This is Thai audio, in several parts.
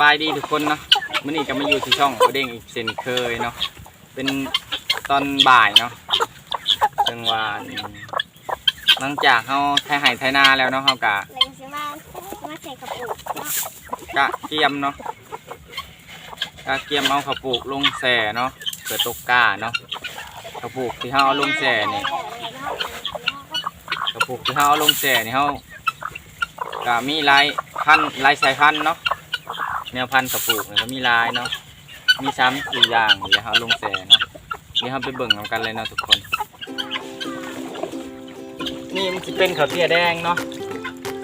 บายดีทุกคนเนาะมื่อนี้ก็มาอยู่ที่ช่องโอเด้งอีกเช่นเคยเนาะเป็นตอนบ่ายเนาะจังหวะหลังจากเขาไทยไห่ไทยนาแล้วเนาะเขากะเราจะมามาใส่กระปุกเนาะกะเกียมเนาะกะเกียมเอาข้าวปลูกลงแส่เนาะเปิดตกกาเนาะข้าวปลูกที่เขาเอาลงแส่นี่ข้าวปลูกที่เขาเอาลงแส่นี่เขากะมีหลายพันธุ์หลายสายพันเนาะ แนวพันธุ์ข้าวปลูกนี่ก็มีลายเนาะมีซ้ำสี่อย่างเลยครับลงแสเนาะนี่ครับไปเบิ่งกันเลยเนาะทุกคน นี่มันจะเป็นข้าวเตี้ยแดงเนาะ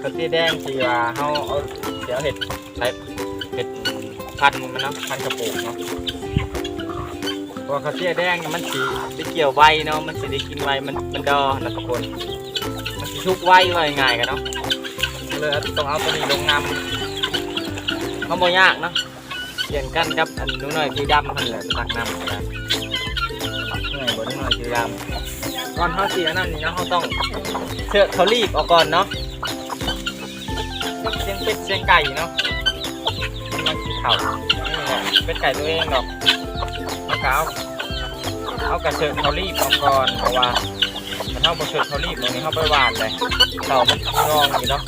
ข้าวเตี้ยแดงที่ว่าเขาเอาเดี๋ยวเห็ดใส่เห็ดพันธุ์มันเนาะพันธุ์กระปุกเนาะเพราะข้าวเตี้ยแดงเนี่ยมันสีได้เกี่ยวไวเนาะมันสีได้กินไวมันมันดอนะทุกคนมันสิชุกไวไวง่ายกันเนาะเลยต้องเอาตัวนี้ลงน้ำ เขาบ่ยากเนาะเปลี่ยนกันกับอันนู้นหน่อยคือดำมันเลยตักน้ำกันเหนื่อยบนนู้นหน่อยคือดำก่อนเขาเสียนั่นนี่เนาะเขาต้องเชือกเขารีบออกก่อนเนาะเสียงเป็ดเสียงไก่เนาะมันคือเขานี่แหละเป็ดไก่ตัวเองดอกเขาเกาเขากระเชือกเขารีบออกก่อนเพราะว่ามันเขาบระเชือกเขารีบตรงนี้เขาไปหวานเลยเต่ามันงองอยู่เนาะ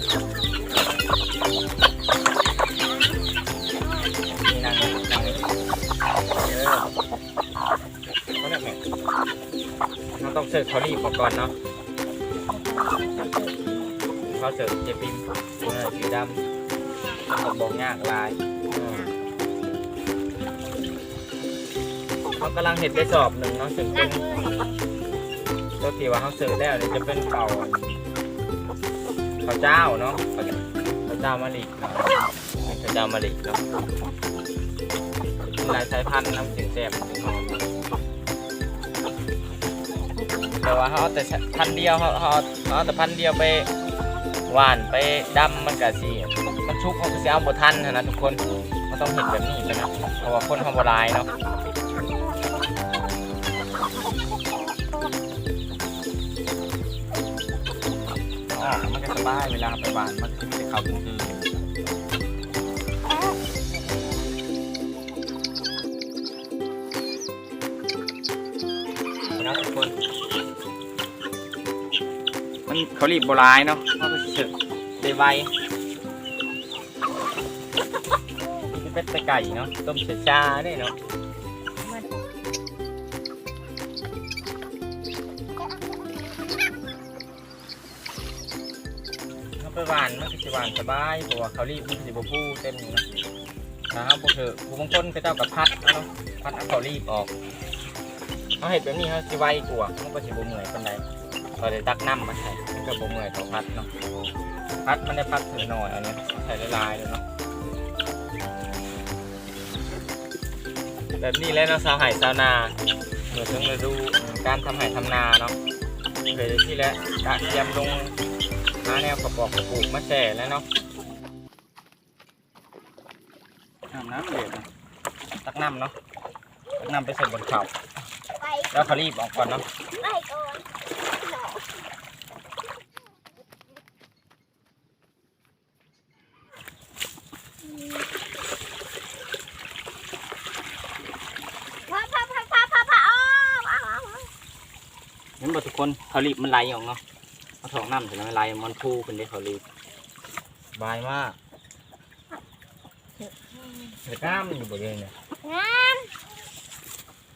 เราต้องเชือกเขารีออกก่อนเนาะเขาเจอเจปิมเออสีดำเขาบอกยากลายเขากำลังเห็ดได้สอบหนึ่งเนาะถึงเป็นตัวที่ว่าเขาเสิร์ฟแล้วเนี่ยจะเป็นเป่าข้าวเจ้าเนาะข้าวเจ้ามะลิเนาะเข้าวเจ้ามะลิเนาะลายสายพันธุ์น้ำสียงแซ่บถึงหอม แต่ว่าเขาแต่พันเดียวเขาเขาเขาแต่พันเดียวไปหวานไปดำมันกะสิมันชุกเขาก็สิเอาบ่ทันนะทุกคนมันต้องเห็นแบบนี้นะเพราะว่าคนทำบ่ลายเนาะมันก็สบายเวลาไปหวานมันก็จะเข้าถึงคือ มันเขารีบโบราณเนาะเขาก็เฉยได้ไวนี่เป็นเป็ดไก่เนาะต้มชาๆนี่ยเนาะเขาไปหวานมันก็สิหวานสบายเพราะว่าเขารีบมันสิบพูเต็มอยู่เนาะถ้าเขาบ่เถอะผู้บางคนก็เจ้ากับพัดเอาเนาะพัดเอาเขารีบออกเขาเห็ดแบบนี้เขาสิไวกว่าเขาก็สิบ่เหนื่อยปานใด เราได้ตักน้ำมาใส่มันก็บ่เมื่อยเท่าพัดเนาะพัดมันได้พัดถือหน่อยอันนี้ใส่ละลายเลยเนาะแบบนี้แล้วเนาะสาวไห่สาวนาเมื่อถึงฤดูการทำไห่ทำนาเนาะเคยได้ที่แล้วกะเทียมลงหาแนวกระบอกกระปุกมาแช่แล้วเนาะน้ำน้ำเดือดตักน้ำเนาะตักน้ำไปใส่บนเขาไปแล้วเขารีบออกก่อนเนาะ ไปก่อนพ่อพ่อพ่อพ่อพ่อพ่ออ้าวอ้าวอ้าว เห็น บ่ทุกคนเขารีบมันไหลออกเนาะเอาถองน้ำถึงมันไหลมันพูเป็นได้เขารีบบายมากกิจกรรมอยู่บ่เลยเนี่ยงาม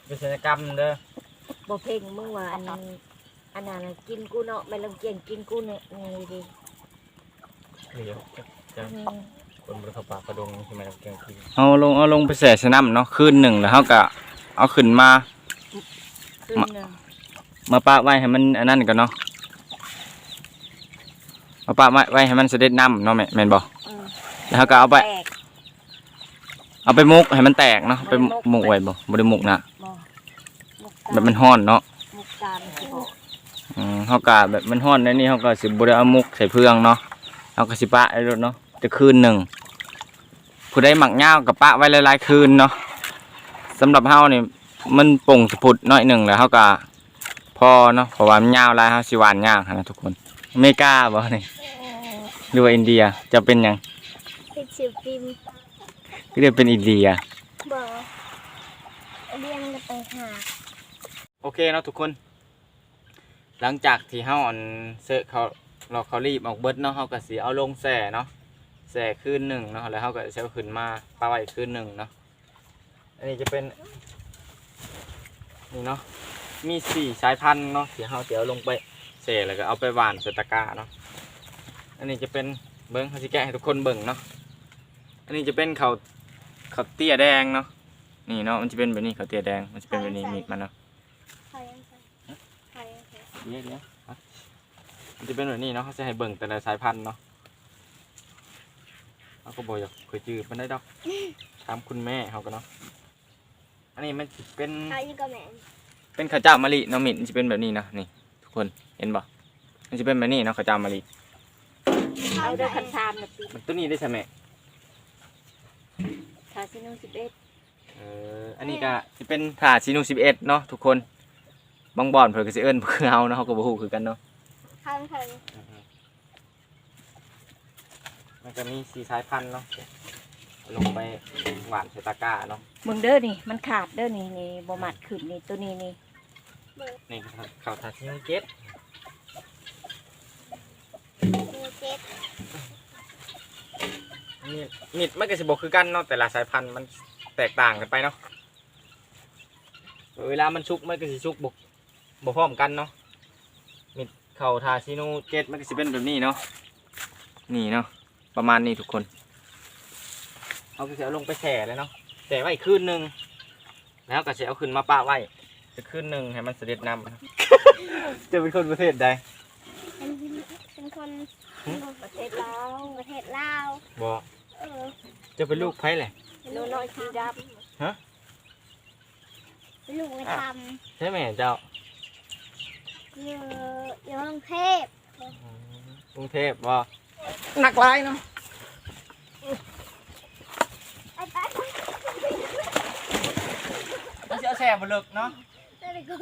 เป็นกิจกรรมเด้อบ่เพ่งมึงว่าอันนั้นอันนั้นน่ะกินกูเนาะไม่ลำเกียงกินกูเนี่ยนี่ดิเดี๋ยวจะอืมคนบริเขาปากกระดงใช่ไหมเราเก่งขึ้นเอาลงเอาลงไปแส่สน้ำเนาะคืนหนึ่งแล้วเขาก็เอาขึ้นมา ขึ้นน่ะ มาปะไว้ให้มันอันนั้นก่อนเนาะมาปะไว้ไว้ให้มันเสด็จน้ำเนาะแม่แม่นบ่อืมแล้วเขาก็เอาไป แตก เอาไปมุกให้มันแตกเนาะไปมุกไว้บ่บ่ได้มุกนะบ่มุกแบบมันห้อนเนาะมุกตามสิบ่อืมเขากะแบบมันห้อนในนี่เขาก็สิบได้เอามุกใส่เพื่องเนาะเอากระสิปะไอ้รถเนาะจะคืนหนึ่งผู้ได้หมักเงาวกับปะไว้หลายๆคืนเนาะสำหรับเฮานี่มันป่งสะพุดน้อยหนึ่งแล้วเขาก็ พอเนาะเพราะว่ามันยาวหลายเฮาสิหวานยากหั้นนะทุกคนอเมริกาบ่นี่หรือว่าอินเดียจะเป็นหยังเป็นสิบฟิล์มเก็เรียกเป็นอินเดียเบอร์เรียนจะไปหาโอเคเนาะทุกคน หลังจากที่เฮาอันเซอะเขาเราเขารีบออกเบิดเนาะเฮาก็สิเอาลงแส่เนาะแส่คืนหนึ่งเนาะแล้วเฮาก็จะเอาขึ้นมาปลาไว้คืนหนึ่งเนาะอันนี้จะเป็นนี่เนาะ มีสี่สายพันธุ์เนาะที่เฮาจะเอาลงไปแส่แล้วก็เอาไปหว่านใส่ตะกร้าเนาะอันนี้จะเป็นเบิ้งเฮาสิแกะให้ทุกคนเบิ่งเนาะอันนี้จะเป็นเขาวเขาวเตี้ยแดงเนาะนี่เนาะมันจะเป็นแบบนี้เขาวเตี้ยแดงมันจะเป็นแบบนี้มีดมันเนาะใครยังใครใครยังใครเดี๋ยวเดี๋ยวอะมันจะเป็นแบบนี้เนาะเขาจะให้เบิ่งแต่ละสายพันธุ์เนาะเขาก็บอกอยากเคยจืดมันได้ดอกถามคุณแม่เขาก็เนาะอันนี้มันสิเป็น ใครยังก็แม่น เป็นข้าวเจ้ามะลิเนาะมิดมันจะเป็นแบบนี้เนาะนี่ ทุกคนเห็นบ่มันจะเป็นแบบนี้เนาะข้าวเจ้ามะลิเอาเด้อคันซามน่ะติมันตัวนี้ได้ใช่ไหมทาซิโนสิบเอ็ดเอออันนี้ก็จะเป็นถาซีนูสิบเอ็ดเนาะทุกคนบางบ่อนเพิ่นก็สิเอิ้นเพื่อเอาเนาะเขาก็บ่ฮู้คือกันเนาะใครใครมันก็มีสีสายพันธุ์เนาะลงไปหวานใส่ตะกร้าเนาะ มึงเด้อนี่ มันขาดเด้อนี่นี่บ่มัดขึ้นนี่ตัวนี้นี่ นี่ครับข้าวทาซีนูเกตมีเจ็ดมีดมีดมันก็สิบอกคือกันเนาะแต่ละสายพันธุ์มันแตกต่างกันไปเนาะเวลามันชุกมันก็สิชุกบกบพร้อมกันเนาะมีดเข่าทาซิโนเจ็ดมันก็สิเป็นแบบนี้เนาะนี่เนาะประมาณนี้ทุกคน เอาก็จะเอาลงไปแช่เลยเนาะแช่ไว้คืนหนึ่งแล้วก็จะเอาขึ้นมาป้าไว้ จะคืนหนึ่งให้มันเสด็จน้ำจะเป็นคนประเทศใดเป็นเป็นคนประเทศลาวประเทศลาวบอกเออจะเป็นลูกไผ่แหละโนน้อยสีดเป็นลูกไปทใช่ไหมเจ้าำอยู่อยู่กรุงเทพกรุงเทพบ่หนักหลายเนาะไปไปไปมันจะเอาแช่บลึกเนาะ ไปไปก่อน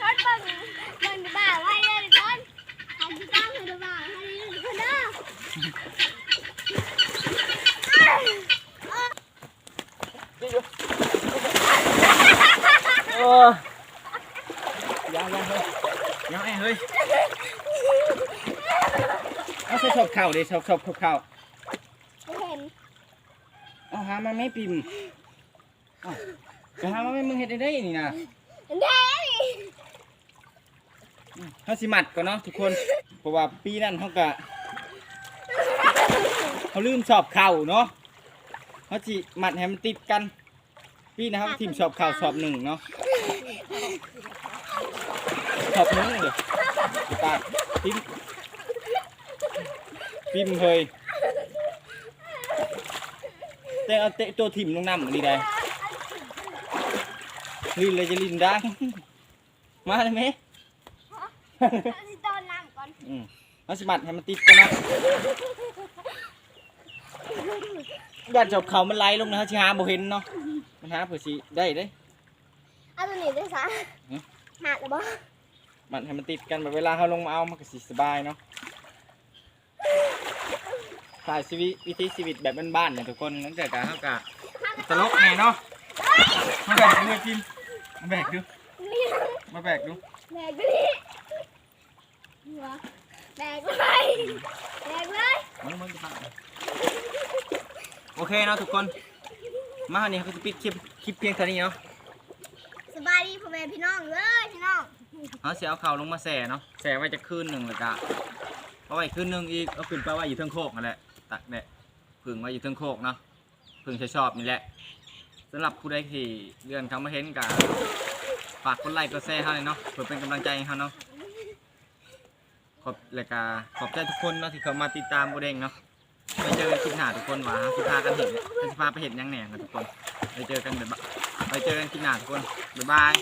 รถเบังเบังดู หามาไม่ปิ่มเอาจะหามาไม่มึงเห็ดได้ได้นี่นะเด้เขาสิมัดก่อนเนาะทุกคนเพราะว่าปีนั้นเขากะเขาลืมสอบเข่าเนาะเขาสิมัดให้มันติดกัน ปีนะครับทีมสอบเข่าสอบหนึ่งเนาะสอบหนึ่งเลยตาทีมทีมเคย แต่เอาเตะตัวทีมลงน้ำนี่ได้ลินเลยจะลินดังมาเลยไหมเอนน้ำก่อนอืมเอาสมัดให้มันติดกันนะยันจบเขามันไหลลงนะฮะชิฮาบเห็นเนาะมันหาเผื่อสิได้เด้เอาตัวนี้ด้วยซะหือหาดหรือเปล่ามันให้มันติดกันแบบเวลาเขาลงมาเอามันก็สิสบายเนาะ ถ่ายชีวิตวิถีชีวิตแบบบ้านๆเนี่ยทุกคนนั่นแต่การเท่ากับตลกไงเนาะมาแบกดูกินมาแบกดูนี่มาแบกดูแบกไปดิหัวแบกเลยแบกเลยมึงมึงจะฟังโอเคเนาะทุกคนมาเนี่ยเขาจะปิดคลิปคลิปเพียงเท่านี้เนาะสบายดีพ่อแม่พี่น้องเลยพี่น้องเอาเสียเอาเข่าลงมาแส่เนาะแส่ไว้จะคืนหนึ่งเลยกะเอาไว้คืนหนึ่งอีกเอาขึ้นไปไว้อยู่เทิงโคกนั่นแหละ ตักแดดผึ่งไว้อยู่เทิงโคกเนาะผึ่งชอบนี่แหละสำหรับผู้ใดที่เดือนครั้งมาเห็นกะฝากกดไลค์กดแชร์ให้เนาะเพื่อเป็นกำลังใจให้เขาเนาะขอบเลยกาขอบใจทุกคนเนาะที่เขามาติดตามโบเด้งเนาะไปเจอกันคลิปหน้าทุกคนว่าสิพากันเห็นสิพาไปเห็นยังแหน่นะทุกคนไปเจอกันแบบไปเจอกันคลิปหน้าทุกคนบ๊ายบาย